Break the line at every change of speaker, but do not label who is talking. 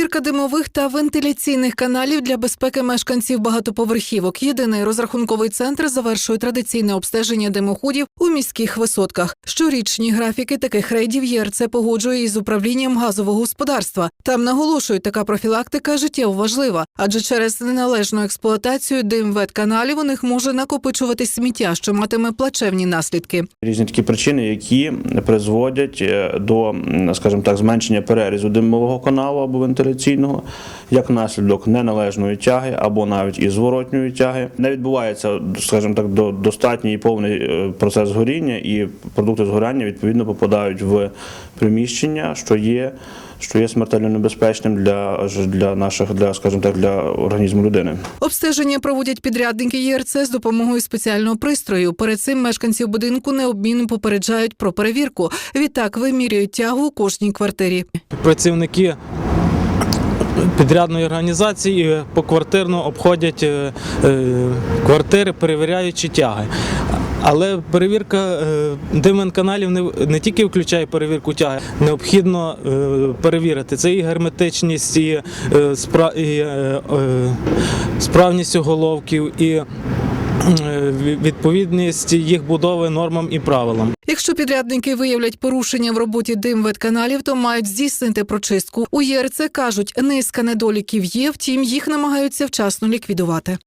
Перевірка димових та вентиляційних каналів для безпеки мешканців багатоповерхівок. Єдиний розрахунковий центр завершує традиційне обстеження димоходів у міських висотках. Щорічні графіки таких рейдів ЄРЦ погоджує із управлінням газового господарства. Там наголошують, така профілактика життєво важлива, адже через неналежну експлуатацію дим ветканалів у них може накопичуватись сміття, що матиме плачевні наслідки.
Різні такі причини, які призводять е, до, скажімо так, зменшення перерізу димового каналу або вентиляційного, як наслідок неналежної тяги або навіть і зворотньої тяги. Не відбувається, скажімо так, до- достатній і повний е, процес горіння, і продукти згоряння відповідно попадають в приміщення, що є. Що є смертельно небезпечним для, ж- для наших, для, скажімо так, для організму людини.
Обстеження проводять підрядники ЄРЦ з допомогою спеціального пристрою. Перед цим мешканців будинку необмінно попереджають про перевірку. Відтак вимірюють тягу у кожній квартирі.
працівники підрядної організації поквартирно обходять е, е, квартири, перевіряючи тяги. Але перевірка димен каналів не, не тільки включає перевірку тяги, необхідно е, перевірити це і герметичність, і, е, спра, і е, е, справність оголовків, і е, відповідність їх будови нормам і правилам.
Якщо підрядники виявлять порушення в роботі дим-ветканалів, то мають здійснити прочистку. У ЄРЦ кажуть, низка недоліків є, втім їх намагаються вчасно ліквідувати.